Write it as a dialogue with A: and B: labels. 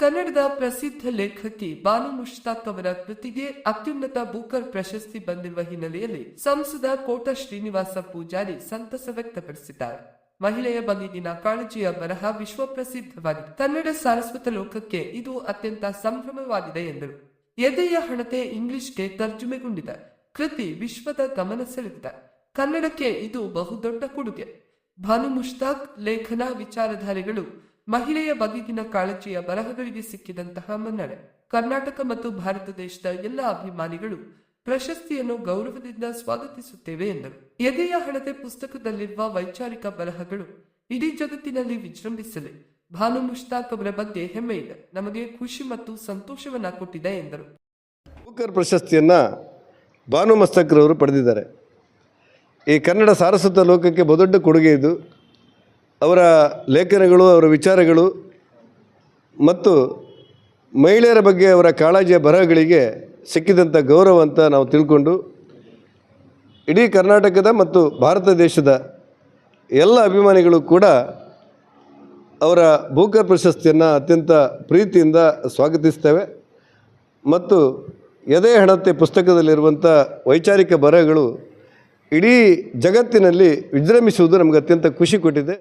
A: ಕನ್ನಡದ ಪ್ರಸಿದ್ಧ ಲೇಖಕಿ ಬಾನು ಮುಷ್ತಾಕ್ ಅವರ ಕೃತಿಗೆ ಅತ್ಯುನ್ನತ ಬೂಕರ್ ಪ್ರಶಸ್ತಿ ಬಂದಿರುವ ಹಿನ್ನೆಲೆಯಲ್ಲಿ ಸಂಸದ ಕೋಟ ಶ್ರೀನಿವಾಸ ಪೂಜಾರಿ ಸಂತಸ ವ್ಯಕ್ತಪಡಿಸಿದ್ದಾರೆ. ಮಹಿಳೆಯ ಬಗೆಗಿನ ಕಾಳಜಿಯ ಬರಹ ವಿಶ್ವ ಪ್ರಸಿದ್ಧವಾಗಿದೆ ಕನ್ನಡ ಸಾರಸ್ವತ ಲೋಕಕ್ಕೆ ಇದು ಅತ್ಯಂತ ಸಂಭ್ರಮವಾಗಿದೆ ಎಂದರು. ಎದೆಯ ಹಣತೆ ಇಂಗ್ಲಿಷ್ಗೆ ತರ್ಜುಮೆಗೊಂಡಿದೆ. ಕೃತಿ ವಿಶ್ವದ ಗಮನ ಸೆಳೆದಿದೆ. ಕನ್ನಡಕ್ಕೆ ಇದು ಬಹುದೊಡ್ಡ ಕೊಡುಗೆ. ಭಾನು ಮುಷ್ತಾಕ್ ಲೇಖನ ವಿಚಾರಧಾರೆಗಳು ಮಹಿಳೆಯ ಬಗೆಗಿನ ಕಾಳಜಿಯ ಬರಹಗಳಿಗೆ ಸಿಕ್ಕಿದಂತಹ ಮನ್ನಣೆ. ಕರ್ನಾಟಕ ಮತ್ತು ಭಾರತ ದೇಶದ ಎಲ್ಲ ಅಭಿಮಾನಿಗಳು ಪ್ರಶಸ್ತಿಯನ್ನು ಗೌರವದಿಂದ ಸ್ವಾಗತಿಸುತ್ತೇವೆ ಎಂದರು. ಎದೆಯ ಹಣತೆ ಪುಸ್ತಕದಲ್ಲಿರುವ ವೈಚಾರಿಕ ಬರಹಗಳು ಇಡೀ ಜಗತ್ತಿನಲ್ಲಿ ವಿಜೃಂಭಿಸಲಿ. ಭಾನು ಮುಷ್ತಾಕ್ ಅವರ ಬಗ್ಗೆ ಹೆಮ್ಮೆ ಇದೆ. ನಮಗೆ ಖುಷಿ ಮತ್ತು ಸಂತೋಷವನ್ನ ಕೊಟ್ಟಿದೆ ಎಂದರು.
B: ಪ್ರಶಸ್ತಿಯನ್ನ ಭಾನು ಮಸ್ತಕ್ರವರು ಪಡೆದಿದ್ದಾರೆ. ಈ ಕನ್ನಡ ಸಾರಸ್ವತ ಲೋಕಕ್ಕೆ ಬಹುದೊಡ್ಡ ಕೊಡುಗೆ ಇದು. ಅವರ ಲೇಖನಗಳು, ಅವರ ವಿಚಾರಗಳು ಮತ್ತು ಮಹಿಳೆಯರ ಬಗ್ಗೆ ಅವರ ಕಾಳಜಿಯ ಬರಹಗಳಿಗೆ ಸಿಕ್ಕಿದಂಥ ಗೌರವ ಅಂತ ನಾವು ತಿಳ್ಕೊಂಡು ಇಡೀ ಕರ್ನಾಟಕದ ಮತ್ತು ಭಾರತ ದೇಶದ ಎಲ್ಲ ಅಭಿಮಾನಿಗಳು ಕೂಡ ಅವರ ಭೂಕರ್ ಪ್ರಶಸ್ತಿಯನ್ನು ಅತ್ಯಂತ ಪ್ರೀತಿಯಿಂದ ಸ್ವಾಗತಿಸ್ತೇವೆ. ಮತ್ತು ಎದೆ ಹಣತೆ ಪುಸ್ತಕದಲ್ಲಿರುವಂಥ ವೈಚಾರಿಕ ಬರಹಗಳು ಇಡೀ ಜಗತ್ತಿನಲ್ಲಿ ವಿಜೃಂಭಿಸುವುದು ನಮಗೆ ಅತ್ಯಂತ ಖುಷಿ ಕೊಟ್ಟಿದೆ.